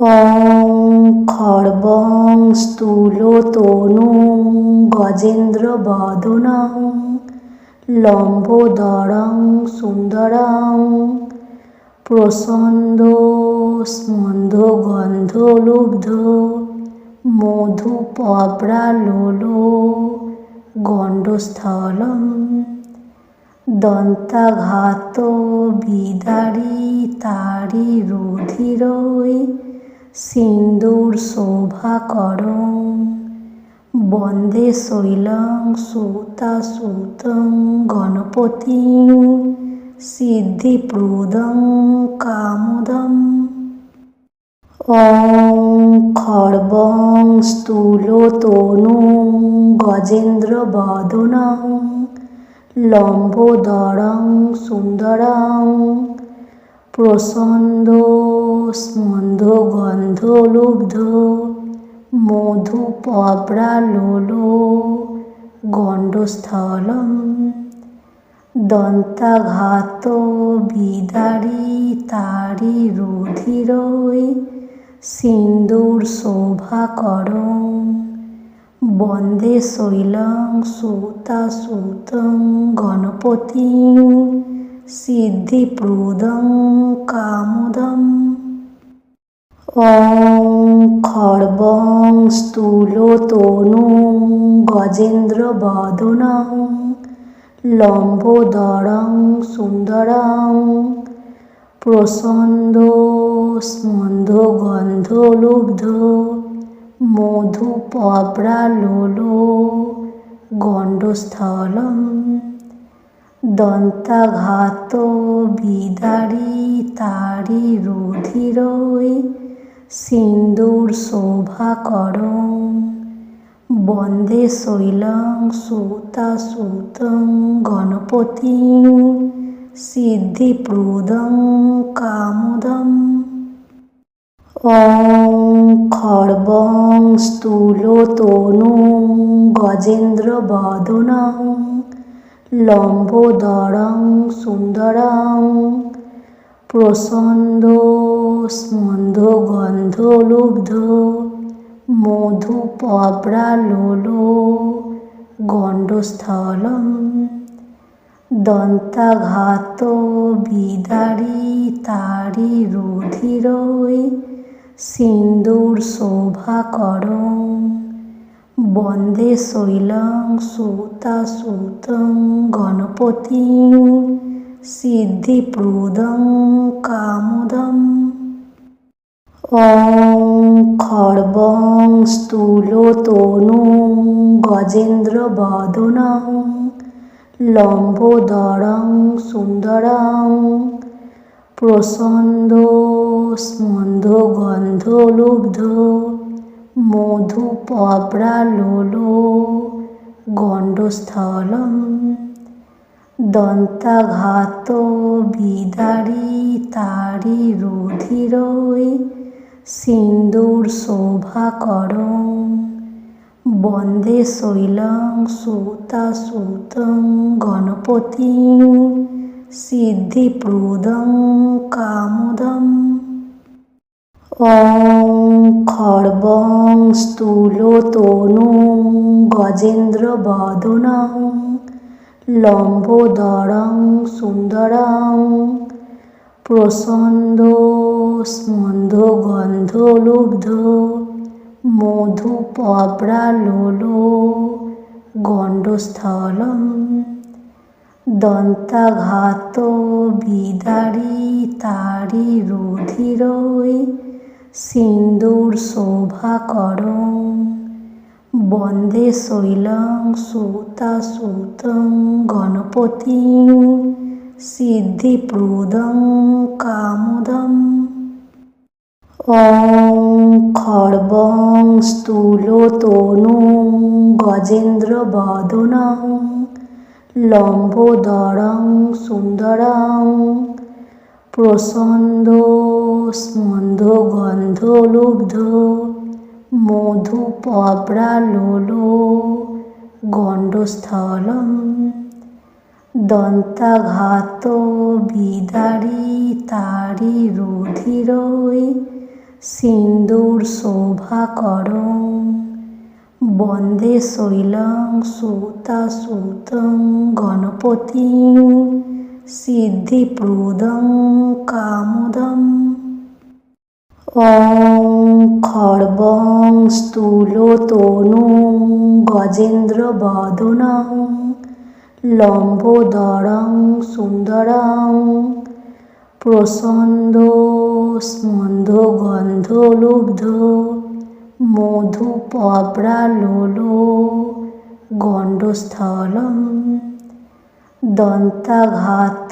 ॐ खड्गं স্থূলতনুং গজেন্দ্রবদনং লম্বোদরং সুন্দরং প্রসন্দ স্মন্দ গন্ধলুব্ধ মধুপব্রালোলো গণ্ডস্থলম দন্তাঘাত বিদারী তারি রুধিরই সিন্দুর শোভাকরং বন্দে শৈলং সুতাসুতং গণপতিং সিদ্ধিপ্রদং কামুদম। ॐ খড়বং স্থূলতনুং গজেন্দ্রবদনং লম্বোদরং সুন্দরং প্রসন্দ, স্মন্দ গন্ধলুব্ধ মধুপব্রালোলো গণ্ডস্থলম দন্তাঘাত, বিদারী, তারি, রুধিরই, সিন্দুর, শোভা শোভাকরং বন্দে শৈলং সুতাসুতং গণপতিং সিদ্ধিপ্রদং কামুদম ॐ খড়বং স্থূলতনুং গজেন্দ্রবদনং লম্বোদরং সুন্দরং প্রসন্দ স্মন্দ গন্ধলুব্ধ মধুপব্রালোলো গণ্ডস্থলম দন্তাঘাত বিদারি তারি রুধিরই সিন্দুর শোভা শোভাকরং বন্দে শৈলং সুতাসুতং গণপতিং সিদ্ধিপ্রদং কামুদম ॐ খড়বং স্থূলতনুং গজেন্দ্রবদনং লম্বোদরং সুন্দরং প্রসন্দ স্মন্দ গন্ধলুব্ধ মধুপব্রালোলো গণ্ডস্থলম দন্তাঘাত বিদারী তারি রুধিরই সিন্দুর শোভাকরং বন্দে শৈলং সুতাসুতং গণপতিং সিদ্ধিপ্রদং কামুদম। ॐ খড়বং স্থূলতনুং গজেন্দ্রবদনং লম্বোদরং সুন্দরং প্রসন্দ স্মন্দ গন্ধলুব্ধ মধুপব্রালোলো গণ্ডস্থলম দন্তাঘাত বিদারী তারি রুধিরই সিন্দুর শোভাকরং বন্দে শৈলং সুতাসুতং গণপতিং সিদ্ধিপ্রদং কামুদম। ॐ খড়বং স্থূলতনুং গজেন্দ্রবদনং লম্বোদরং সুন্দরং প্রসন্দ স্মন্দ গন্ধলুব্ধ মধুপব্রালোলো গণ্ডস্থলম দন্তাঘাত বিদারী তারি রুধিরই সিন্দুর শোভাকরং বন্দে শৈলং সুতাসুতং গণপতিং সিদ্ধিপ্রদং কামুদম ॐ খড়বং স্থূলতনুং গজেন্দ্রবদনং লম্বোদরং সুন্দরং প্রসন্দ, স্মন্দ গন্ধলুব্ধ মধুপব্রালোলো গণ্ডস্থলম দন্তাঘাত, বিদারী, তারি, রুধিরই, সিন্দুর শোভাকরং বন্দে শৈলং সুতাসুতং গণপতি সিদ্ধিপ্রদং কামদম ও খর্বং স্থূলতনু গজেন্দ্র বদনং লম্বোদরং সুন্দরং প্রসন্দ স্মন্ধ গন্ধলুব্ধ মধুপব্রালোল গণ্ডস্থলম দন্তাঘাত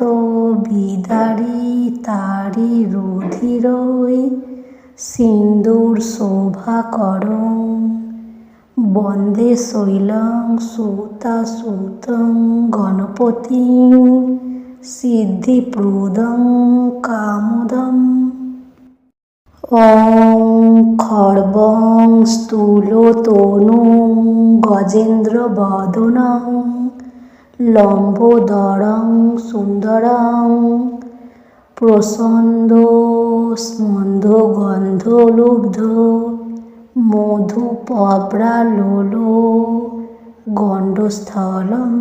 বিদারি তারি রুধিরই সিন্দুর শোভা কর। বন্দে শৈলং সুতা সুতং গণপতি সিদ্ধিপ্রদং কামদম অং খর্বং স্থূলতনু গজেন্দ্রবদন লম্বোদরং সুন্দরং প্রসন্দ স্মন্দ গন্ধলুব্ধ মধুপব্রালোলো গণ্ডস্থলম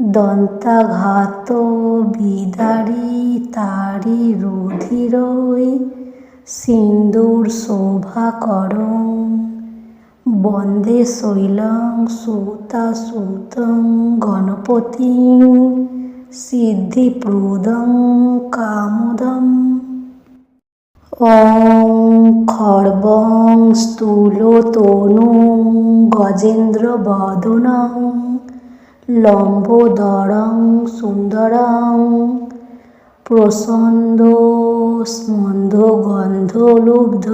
দন্তাঘাত বিদারি তারি রুধিরৈ সিন্দুর শোভাকরং বন্দে শৈলং সুতা সুতং গণপতি সিদ্ধিপ্রদং কামদম। অং খর্বং স্থূলতনু গজেন্দ্রবদন লম্বোদরং সুন্দরং প্রসন্দ স্মন্ধগন্ধলুব্ধ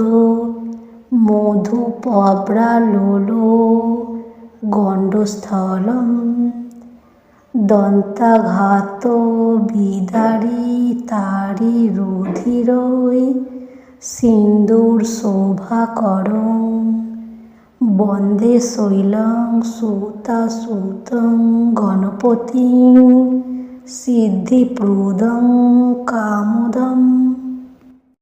মধুপব্রালোলো গণ্ডস্থলম। দন্তাঘাত বিদারি তারি রুধিরৈ সিন্দুর শোভাকরং বন্দে শৈলং সুতাসুতং গণপতি সিদ্ধিপ্রদং কামুদম।